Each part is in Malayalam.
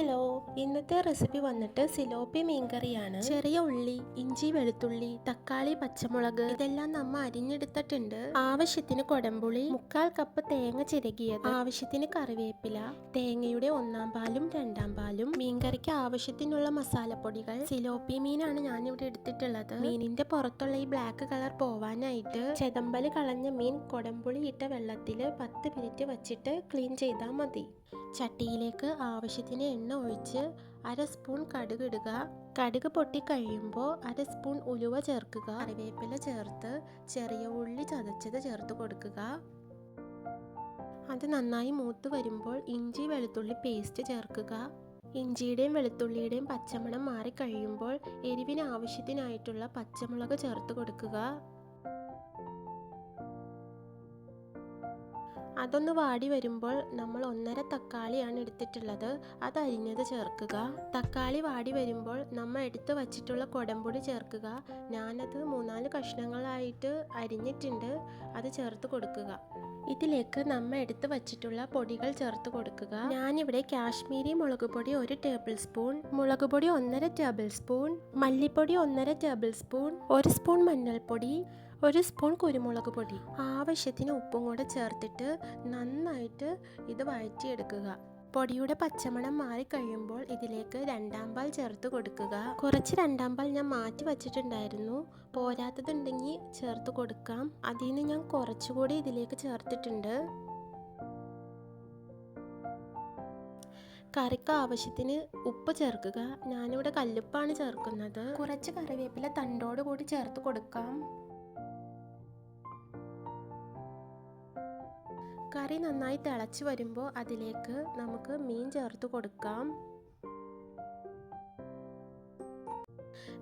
ഹലോ ഇന്നത്തെ റെസിപ്പി വന്നിട്ട് സിലോപ്പി മീൻകറിയാണ്. ചെറിയ ഉള്ളി ഇഞ്ചി വെളുത്തുള്ളി തക്കാളി പച്ചമുളക് ഇതെല്ലാം നമ്മ അരിഞ്ഞെടുത്തിട്ടുണ്ട്. ആവശ്യത്തിന് കൊടമ്പുളി മുക്കാൽ കപ്പ് തേങ്ങ ചിരകിയത് ആവശ്യത്തിന് കറിവേപ്പില തേങ്ങയുടെ ഒന്നാം പാലും രണ്ടാം പാലും മീൻകറിക്ക് ആവശ്യത്തിനുള്ള മസാലപ്പൊടികൾ സിലോപ്പി മീനാണ് ഞാൻ ഇവിടെ എടുത്തിട്ടുള്ളത്. മീനിന്റെ പുറത്തുള്ള ഈ ബ്ലാക്ക് കളർ പോവാനായിട്ട് ചെതമ്പൽ കളഞ്ഞ മീൻ കൊടമ്പുളി ഇട്ട വെള്ളത്തിൽ പത്ത് മിനിറ്റ് വച്ചിട്ട് ക്ലീൻ ചെയ്താൽ മതി. ചട്ടിയിലേക്ക് ആവശ്യത്തിന് എണ്ണ ഒഴിച്ച് അര സ്പൂൺ കടുക് ഇടുക. കടുക് പൊട്ടി കഴിയുമ്പോൾ അര സ്പൂൺ ഉലുവ ചേർക്കുക. കറിവേപ്പില ചേർത്ത് ചെറിയ ഉള്ളി ചതച്ചത് ചേർത്ത് കൊടുക്കുക. അത് നന്നായി മൂത്ത് വരുമ്പോൾ ഇഞ്ചി വെളുത്തുള്ളി പേസ്റ്റ് ചേർക്കുക. ഇഞ്ചിയുടെയും വെളുത്തുള്ളിയുടെയും പച്ചമണം മാറിക്കഴിയുമ്പോൾ എരിവിന് ആവശ്യത്തിനായിട്ടുള്ള പച്ചമുളക് ചേർത്ത് കൊടുക്കുക. അതൊന്ന് വാടി വരുമ്പോൾ നമ്മൾ ഒന്നര തക്കാളിയാണ് എടുത്തിട്ടുള്ളത്. അത് അരിഞ്ഞത് ചേർക്കുക. തക്കാളി വാടി വരുമ്പോൾ നമ്മൾ എടുത്ത് വച്ചിട്ടുള്ള കൊടമ്പൊടി ചേർക്കുക. ഞാനത് മൂന്നാൽ കഷ്ണങ്ങളായിട്ട് അരിഞ്ഞിട്ടുണ്ട്. അത് ചേർത്ത് കൊടുക്കുക. ഇതിലേക്ക് നമ്മൾ എടുത്തു വച്ചിട്ടുള്ള പൊടികൾ ചേർത്ത് കൊടുക്കുക. ഞാനിവിടെ കാശ്മീരി മുളക് പൊടി ഒരു ടേബിൾ സ്പൂൺ മുളക് പൊടി ഒന്നര ടേബിൾ സ്പൂൺ മല്ലിപ്പൊടി ഒന്നര ടേബിൾ സ്പൂൺ ഒരു സ്പൂൺ മഞ്ഞൾപ്പൊടി ഒരു സ്പൂൺ കുരുമുളക് പൊടി. ആവശ്യത്തിന് ഉപ്പും കൂടെ ചേർത്തിട്ട് നന്നായിട്ട് ഇത് വഴറ്റിയെടുക്കുക. പൊടിയുടെ പച്ചമണം മാറിക്കഴിയുമ്പോൾ ഇതിലേക്ക് രണ്ടാം പാൽ ചേർത്ത് കൊടുക്കുക. കുറച്ച് രണ്ടാം പാൽ ഞാൻ മാറ്റി വച്ചിട്ടുണ്ടായിരുന്നു. പോരാത്തതുണ്ടെങ്കിൽ ചേർത്ത് കൊടുക്കാം. അതിൽ നിന്ന് ഞാൻ കുറച്ചുകൂടി ഇതിലേക്ക് ചേർത്തിട്ടുണ്ട്. കറിക്ക് ആവശ്യത്തിന് ഉപ്പ് ചേർക്കുക. ഞാനിവിടെ കല്ലുപ്പാണ് ചേർക്കുന്നത്. കുറച്ച് കറിവേപ്പില തണ്ടോട് കൂടി ചേർത്ത് കൊടുക്കാം. കറി നന്നായി തിളച്ച് വരുമ്പോൾ അതിലേക്ക് നമുക്ക് മീൻ ചേർത്ത് കൊടുക്കാം.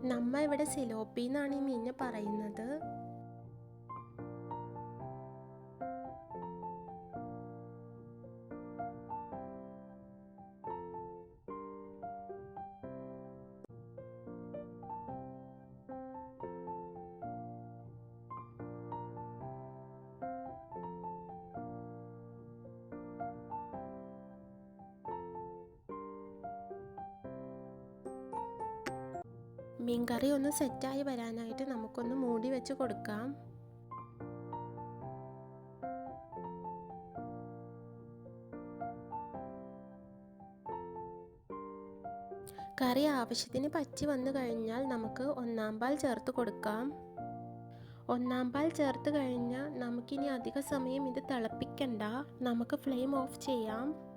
നമ്മ ഇവിടെ സിലോപ്പി എന്നാണ് ഈ മീനിനെ പറയുന്നത്. മീൻകറി ഒന്ന് സെറ്റായി വരാനായിട്ട് നമുക്കൊന്ന് മൂടി വെച്ച് കൊടുക്കാം. കറി ആവശ്യത്തിന് പറ്റി വന്നു കഴിഞ്ഞാൽ നമുക്ക് ഒന്നാം പാൽ ചേർത്ത് കൊടുക്കാം. ഒന്നാം പാൽ ചേർത്ത് കഴിഞ്ഞാൽ നമുക്കിനി അധിക സമയം ഇത് തിളപ്പിക്കണ്ട. നമുക്ക് ഫ്ലെയിം ഓഫ് ചെയ്യാം.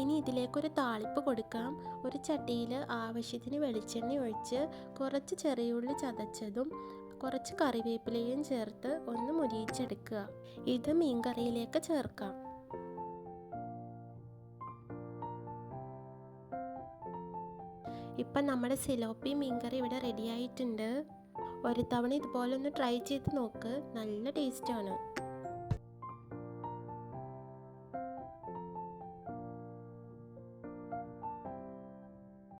ഇനി ഇതിലേക്കൊരു താളിപ്പ് കൊടുക്കാം. ഒരു ചട്ടിയിൽ ആവശ്യത്തിന് വെളിച്ചെണ്ണ ഒഴിച്ച് കുറച്ച് ചെറിയുള്ളി ചതച്ചതും കുറച്ച് കറിവേപ്പിലയും ചേർത്ത് ഒന്ന് മുരിയിച്ചെടുക്കുക. ഇത് മീൻകറിയിലേക്ക് ചേർക്കാം. ഇപ്പം നമ്മുടെ സിലോപ്പി മീൻകറി ഇവിടെ റെഡി ആയിട്ടുണ്ട്. ഒരു തവണ ഇതുപോലെ ഒന്ന് ട്രൈ ചെയ്ത് നോക്ക്. നല്ല ടേസ്റ്റാണ്